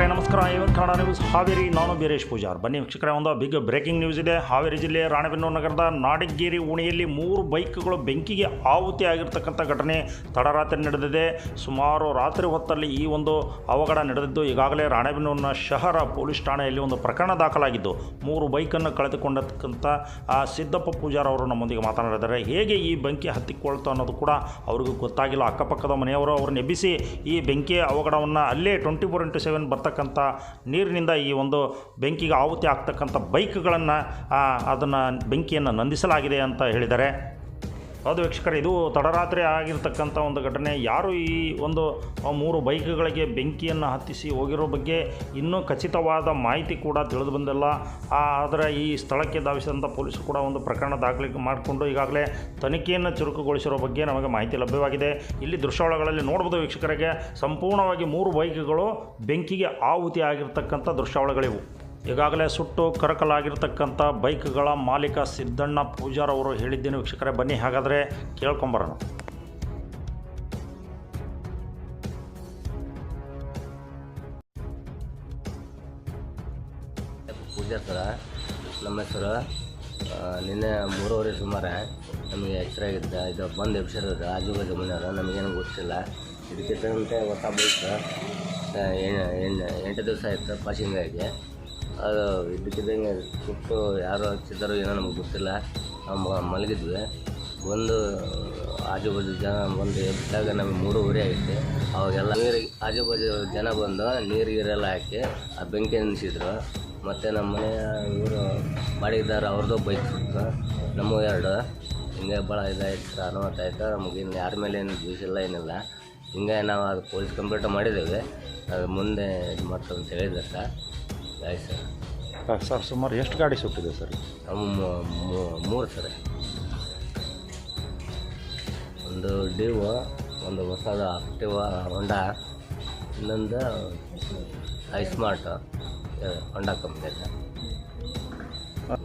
ವೀಕ್ಷಕರೇ, ನಮಸ್ಕಾರ. ಇವತ್ತು ಕನ್ನಡ ನ್ಯೂಸ್ ಹಾವೇರಿ, ನಾನು ಬೀರೇಶ್ ಪೂಜಾರ್. ಬನ್ನಿ ವೀಕ್ಷಕರೇ, ಒಂದು ಬಿಗ್ ಬ್ರೇಕಿಂಗ್ ನ್ಯೂಸ್ ಇದೆ. ಹಾವೇರಿ ಜಿಲ್ಲೆ ರಾಣೆಬೆನ್ನೂರು ನಗರದ ನಾಡಿಗೇರಿ ಓಣಿಯಲ್ಲಿ ಮೂರು ಬೈಕ್ಗಳು ಬೆಂಕಿಗೆ ಆಹುತಿ ಆಗಿರ್ತಕ್ಕಂಥ ಘಟನೆ ತಡರಾತ್ರಿ ನಡೆದಿದೆ. ಸುಮಾರು ರಾತ್ರಿ ಹೊತ್ತಲ್ಲಿ ಈ ಒಂದು ಅವಘಡ ನಡೆದಿದ್ದು, ಈಗಾಗಲೇ ರಾಣೆಬೆನ್ನೂರಿನ ಶಹರ ಪೊಲೀಸ್ ಠಾಣೆಯಲ್ಲಿ ಒಂದು ಪ್ರಕರಣ ದಾಖಲಾಗಿದ್ದು, ಮೂರು ಬೈಕನ್ನು ಕಳೆದುಕೊಂಡತಕ್ಕಂಥ, ಆ, ಸಿದ್ದಪ್ಪ ಪೂಜಾರ್ ಅವರು ನಮ್ಮೊಂದಿಗೆ ಮಾತನಾಡಿದ್ದಾರೆ. ಹೇಗೆ ಈ ಬೆಂಕಿ ಹತ್ತಿಕೊಳ್ತು ಅನ್ನೋದು ಕೂಡ ಅವ್ರಿಗೂ ಗೊತ್ತಾಗಿಲ್ಲ. ಅಕ್ಕಪಕ್ಕದ ಮನೆಯವರು ಅವ್ರನ್ನ ಎಬ್ಬಿಸಿ ಈ ಬೆಂಕಿಯ ಅವಘಡವನ್ನು ಅಲ್ಲೇ ಟ್ವೆಂಟಿ ಫೋರ್ ಇಂಟು ಸೆವೆನ್ ಬರ್ತಕ್ಕಂಥ ನೀರಿನಿಂದ ಈ ಒಂದು ಬೆಂಕಿಗೆ ಆಹುತಿ ಆಗ್ತಕ್ಕಂಥ ಬೈಕ್ಗಳನ್ನು ಅದನ್ನು ಬೆಂಕಿಯನ್ನು ನಂದಿಸಲಾಗಿದೆ ಅಂತ ಹೇಳಿದ್ದಾರೆ. ಹೌದು ವೀಕ್ಷಕರೇ ಇದು ತಡರಾತ್ರಿ ಆಗಿರ್ತಕ್ಕಂಥ ಒಂದು ಘಟನೆ. ಯಾರು ಈ ಒಂದು ಮೂರು ಬೈಕ್ಗಳಿಗೆ ಬೆಂಕಿಯನ್ನು ಹತ್ತಿಸಿ ಹೋಗಿರೋ ಬಗ್ಗೆ ಇನ್ನೂ ಖಚಿತವಾದ ಮಾಹಿತಿ ಕೂಡ ತಿಳಿದು ಬಂದಿಲ್ಲ. ಆದರೆ ಈ ಸ್ಥಳಕ್ಕೆ ಧಾವಿಸಿದಂಥ ಪೊಲೀಸರು ಕೂಡ ಒಂದು ಪ್ರಕರಣ ದಾಖಲೆ ಮಾಡಿಕೊಂಡು ಈಗಾಗಲೇ ತನಿಖೆಯನ್ನು ಚುರುಕುಗೊಳಿಸಿರೋ ಬಗ್ಗೆ ನಮಗೆ ಮಾಹಿತಿ ಲಭ್ಯವಾಗಿದೆ. ಇಲ್ಲಿ ದೃಶ್ಯಾವಳಗಳಲ್ಲಿ ನೋಡ್ಬೋದು ವೀಕ್ಷಕರಿಗೆ, ಸಂಪೂರ್ಣವಾಗಿ ಮೂರು ಬೈಕ್ಗಳು ಬೆಂಕಿಗೆ ಆಹುತಿ ಆಗಿರ್ತಕ್ಕಂಥ ದೃಶ್ಯಾವಳಿಗಳಿವು. ಈಗಾಗಲೇ ಸುಟ್ಟು ಕರಕಲಾಗಿರ್ತಕ್ಕಂಥ ಬೈಕ್ಗಳ ಮಾಲೀಕ ಸಿದ್ದಣ್ಣ ಪೂಜಾರ್ ಅವರು ಹೇಳಿದ್ದೇನೆ ವೀಕ್ಷಕರೇ, ಬನ್ನಿ ಹಾಗಾದರೆ ಕೇಳ್ಕೊಂಬರೋಣ. ಪೂಜಾ ಸರ, ನಮ್ಮ ಹೆಸರು ನಿನ್ನೆ ಮೂರುವರೆ ಸುಮಾರು ನಮಗೆ ಎಚ್ಚರ ಆಗಿದ್ದ, ಇದು ಬಂದು ಎಬ್ಸಿರೋದು ಆಜು ಬಾಜು ಮನೆಯವರು ನಮಗೇನು ಗೊತ್ತಿಲ್ಲ. ಇದಕ್ಕೆ ತಕ್ಕಂತೆ ಹೊಸ ಬೈಕ್ ಎಂಟು ದಿವಸ ಆಯಿತು ಪಾಸಿಂಗ್ ಆಗಿ. ಅದು ಇದ್ದಕ್ಕಿದ್ದಂಗೆ ಸುಟ್ಟು ಯಾರು ಹಚ್ಚಿದ್ದಾರೋ ಏನೋ ನಮಗೆ ಗೊತ್ತಿಲ್ಲ. ನಮ್ಮ ಮಲಗಿದ್ವಿ. ಒಂದು ಆಜು ಬಾಜು ಜನ ಬಂದು ಎದ್ದಾಗ ನಮಗೆ ಮೂರುವರೆ ಆಗಿತ್ತು ಅವಾಗೆಲ್ಲ ನೀರು ಆಜು ಬಾಜು ಜನ ಬಂದು ನೀರು ಗೀರೆಲ್ಲ ಹಾಕಿ ಆ ಬೆಂಕಿ ನಿಲ್ಲಿಸಿದ್ರು. ಮತ್ತು ನಮ್ಮ ಮನೆಯ ಇವರು ಮಾಡಿದ್ದಾರೆ, ಅವ್ರದ್ದು ಬೈಕ್ ಸುಟ್ಟು ನಮ್ಮ ಎರಡು. ಹಿಂಗೆ ಭಾಳ ಇದಾಯ್ತು ಅನುಮತಾಯ್ತು ನಮಗೆ ಇನ್ನು ಯಾರ ಮೇಲೆ ಏನು ದ್ವೇಷ ಇಲ್ಲ, ಏನಿಲ್ಲ. ಹಿಂಗೆ ನಾವು ಅದು ಪೊಲೀಸ್ ಕಂಪ್ಲೇಂಟ್ ಮಾಡಿದ್ದೇವೆ. ಅದು ಮುಂದೆ ಇದು ಮಾಡ್ತಾರೆ ಅಂತ ಹೇಳಿದ್ದಾರೆ ಆಯ್ತು? ಸರ್ ಸರ್ ಸುಮಾರು ಎಷ್ಟು ಗಾಡಿ ಸುಟ್ಟಿದೆ ಸರ್? ಮೂರು ಸರ್. ಒಂದು ಡಿವ ಒಂದು ಹೊಸದ ಆಕ್ಟಿವ ಹೊಂಡಾ ಇನ್ನೊಂದು ಐಸ್ಮಾರ್ಟ್ ಹೊಂಡಾ ಕಂಪ್ನಿ ಸರ್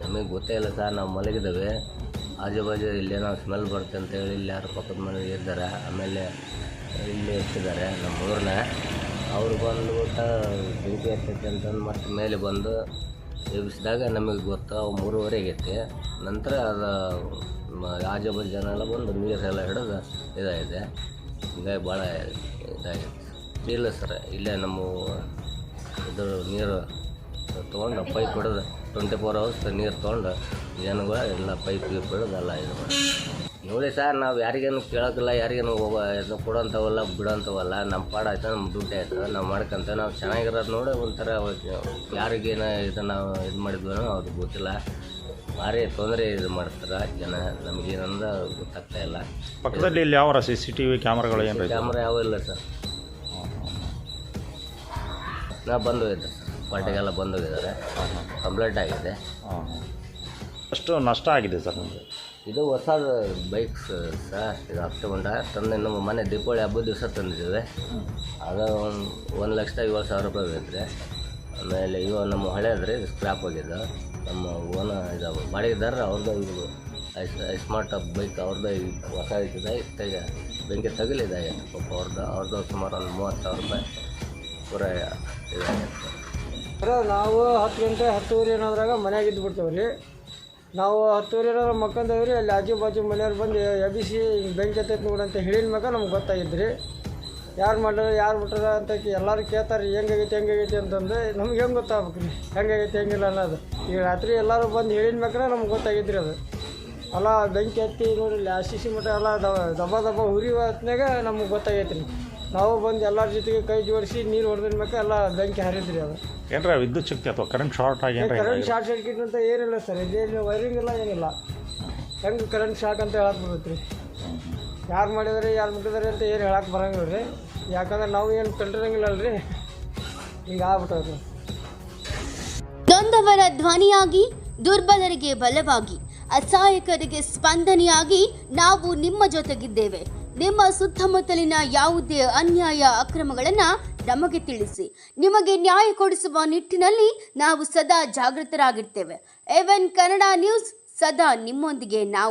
ನಮಗೆ ಗೊತ್ತೇ ಇಲ್ಲ ಸರ್ ನಾವು ಮಲಗಿದ್ದೇವೆ. ಆಜು ಬಾಜು ಇಲ್ಲೇನೋ ಸ್ಮೆಲ್ ಬರುತ್ತೆ ಅಂತ ಹೇಳಿ ಇಲ್ಲಿ ಯಾರು ಪಕ್ಕದ ಮನೆಗೆ ಇದ್ದಾರೆ. ಆಮೇಲೆ ಇಲ್ಲಿ ಇರ್ತಿದ್ದಾರೆ ನಮ್ಮ ಊರನ್ನ ಅವ್ರು ಬಂದ್ಬಿಟ್ಟು ಬೆಂಕಿ ಹತ್ತೈತೆ ಅಂತಂದು ಮತ್ತೆ ಮೇಲೆ ಬಂದು ಎಬ್ಬಿಸಿದಾಗ ನಮಗೆ ಗೊತ್ತು, ಅವು ಮೂರುವರೆ ಆಗೈತಿ. ನಂತರ ಅದು ಆಜುಬಾಜು ಆಜು ಬಾಜು ಜನ ಎಲ್ಲ ಬಂದು ನೀರೆಲ್ಲ ಹಿಡಿದು ಇದಾಗಿದೆ. ಹಿಂಗಾಗಿ ಭಾಳ ಇದಾಗಿದೆ. ಇಲ್ಲ ಸರ್, ಇಲ್ಲೇ ನಮ್ಮ ಇದು ನೀರು ತೊಗೊಂಡು ಪೈಪ್ ಹಿಡಿದು ಟ್ವೆಂಟಿ ಫೋರ್ ಅವರ್ಸ್ ನೀರು ತೊಗೊಂಡು ಜನಗಳು ಎಲ್ಲ ಪೈಪ್ ಗೀಪ್ ಹಿಡಿದು ಎಲ್ಲ ಇದು ಮಾಡಿ. ನೋಡಿ ಸರ್ ನಾವು ಯಾರಿಗೇನು ಕೇಳೋಕ್ಕಿಲ್ಲ ಯಾರಿಗೇನು ಹೋಗೋ ಇದು ಕೊಡೋಂಥವಲ್ಲ ಬಿಡೋಂಥವಲ್ಲ ನಮ್ಮ ಪಾಡ ಆಯ್ತು ನಮ್ಮ ದುಡ್ಡು ಆಯ್ತು ನಾವು ಮಾಡ್ಕೊಂತ ನಾವು ಚೆನ್ನಾಗಿರೋದು ನೋಡಿ ಒಂಥರ ಯಾರಿಗೇನು ಇದು ನಾವು ಇದು ಮಾಡಿದ್ವಿ ಅವ್ರಿಗೆ ಗೊತ್ತಿಲ್ಲ. ಭಾರಿ ತೊಂದರೆ ಇದು ಮಾಡ್ತಾರೆ ಜನ. ನಮಗೇನಂದ್ರೆ ಗೊತ್ತಾಗ್ತಾ ಇಲ್ಲ. ಪಕ್ಕದಲ್ಲಿ ಇಲ್ಲಿ ಯಾವ ಸಿ ಸಿ ಟಿ ವಿ ಕ್ಯಾಮ್ರಾಗಳು ಏನು ಕ್ಯಾಮ್ರಾ ಯಾವ ಇಲ್ಲ ಸರ್. ನಾ ಬಂದು ಹೋಯ್ತು ಸರ್. ಪಾರ್ಟಿಗೆಲ್ಲ ಬಂದೋಗಿದ್ದಾರೆ. ಕಂಪ್ಲೇಂಟ್ ಆಗಿದೆ. ಅಷ್ಟು ನಷ್ಟ ಆಗಿದೆ ಸರ್ ನಿಮಗೆ ಇದು ಹೊಸ ಬೈಕ್ಸ್ ಸರ್. ಇದು ತಗೊಂಡ ತಂದು ನಮ್ಮ ಮನೆ ದೀಪಾವಳಿ ಹಬ್ಬದ ದಿವಸ ತಂದಿದ್ದೇವೆ. ಅದು ಒಂದು ಒಂದು ಲಕ್ಷದ ಏಳು ಸಾವಿರ ರೂಪಾಯಿ ಬೇಕ್ರೆ ಆಮೇಲೆ ಇವ ನಮ್ಮ ಹಳೇದ್ರಿ ಸ್ಕ್ರಾಪ್ ಆಗಿದ್ದು ನಮ್ಮ ಓನ ಇದು ಬಾಡಿಗೆದಾರ ಅವ್ರದ್ದು ಇದು ಐಸ್ ಸ್ಮಾರ್ಟ್ ಬೈಕ್ ಅವ್ರದ್ದು ಹೊಸ ಇದ್ದಿದೆ ತೆಗೆ ಬೆಂಕಿ ತಗಲಿದೆ. ಪಾಪ ಅವ್ರದ್ದು ಅವ್ರದ್ದು ಸುಮಾರು ಒಂದು ಮೂವತ್ತು ಸಾವಿರ ರೂಪಾಯಿ ಪೂರ ಇದಾಗೈತೆ. ಸರ ನಾವು ಹತ್ತು ಗಂಟೆ, ಹತ್ತುವರೆ ಏನಾದ್ರಾಗ ಮನ್ಯಾಗ ಇದ್ದು ಬಿಡ್ತೇವೆ ರೀ. ನಾವು ಹತ್ತುವರೆ ಏನಾದ್ರು ಮಕ್ಕಂದವ್ರಿ ರೀ, ಅಲ್ಲಿ ಆಜು ಬಾಜು ಮನೆಯವ್ರು ಬಂದು ಎಬ್ಬಿಸಿ ಹಿಂಗೆ ಬೆಂಕಿ ಹತ್ತೈತೆ ನೋಡಿ ಅಂತ ಹೇಳಿದ ಮಗ ನಮ್ಗೆ ಗೊತ್ತಾಗಿದ್ದು ರೀ ಯಾರು ಮಾಡ್ಯಾರ ಯಾರು ಬಿಟ್ಟಾರ ಅಂತ ಎಲ್ಲರೂ ಕೇಳ್ತಾರೆ ಹೆಂಗಾಗೈತಿ ಹೆಂಗಾಗೈತಿ ಅಂತಂದು. ನಮ್ಗೆ ಹೆಂಗೆ ಗೊತ್ತಾಗ್ಬೇಕು ರೀ, ಹೆಂಗಾಗೈತಿ, ಹೆಂಗಿಲ್ಲ ಅನ್ನೋದು. ಈಗ ರಾತ್ರಿ ಎಲ್ಲರೂ ಬಂದು ಹೇಳಿದ ಮ್ಯಾಗ ನಮ್ಗೆ ಗೊತ್ತಾಗಿದ್ದು ರೀ ಅದು. ಅಲ್ಲ ಬೆಂಕಿ ಹತ್ತಿ ನೋಡಿ ಇಲ್ಲಿ ಸಿ ಮಠ ಎಲ್ಲ ದಬ ದಬ ಉರಿ ಹೊತ್ನಾಗ ನಮ್ಗೆ ಗೊತ್ತಾಗೈತೆ ರೀ ನಾವು ಬಂದು ಎಲ್ಲರ ಜೊತೆಗೆ ಕೈ ಜೋಡಿಸಿ ನೀರು ಹೊಡೆದ ಮೇಲೆ ಎಲ್ಲ ಬೆಂಕಿ ಹರಿದ್ರಿ ಅದು. ಏನರ ವಿದ್ಯುತ್ ಶಕ್ತಿ ಅಥವಾ ಕರೆಂಟ್ ಶಾರ್ಟ್ ಆಗಿ ಏನ್ರ ಕರೆಂಟ್ ಶಾರ್ಟ್ ಸರ್ಕಿಟ್ ಅಂತ ಏನಿಲ್ಲ ಸರ್. ಇದೇನು ವೈರಿಂಗ್ ಇಲ್ಲ ಏನಿಲ್ಲ. ಹೆಂಗೆ ಕರೆಂಟ್ ಶಾಕ್ ಅಂತ ಹೇಳಕ್ ಬರ್ತೈತೆ ರೀ. ಯಾರು ಮಾಡಿದಾರೆ ಯಾರು ಮುಟ್ಟಿದಾರೆ ಅಂತ ಏನು ಹೇಳಕ್ಕೆ ಬರಂಗಿಲ್ಲ ರೀ. ಯಾಕಂದ್ರೆ ನಾವು ಏನು ಕಂಡಿರಂಗಿಲ್ಲ ಅಲ್ರಿ ಹಿಂಗೆ ಆಗ್ಬಿಟ್ಟವ್ರಿ ನೊಂದವರ ಧ್ವನಿಯಾಗಿ ದುರ್ಬಲರಿಗೆ ಬಲವಾಗಿ ಅಸಹಾಯಕರಿಗೆ ಸ್ಪಂದನೆಯಾಗಿ ನಾವು ನಿಮ್ಮ ಜೊತೆಗಿದ್ದೇವೆ. ನಿಮ್ಮ ಸುತ್ತಮುತ್ತಲಿನ ಯಾವುದೇ ಅನ್ಯಾಯ ಅಕ್ರಮಗಳನ್ನು ನಮಗೆ ತಿಳಿಸಿ. ನಿಮಗೆ ನ್ಯಾಯ ಕೊಡಿಸುವ ನಿಟ್ಟಿನಲ್ಲಿ ನಾವು ಸದಾ ಜಾಗೃತರಾಗಿರ್ತೇವೆ. ಎವೆನ್ ಕನ್ನಡ ನ್ಯೂಸ್ ಸದಾ ನಿಮ್ಮೊಂದಿಗೆ ನಾವು.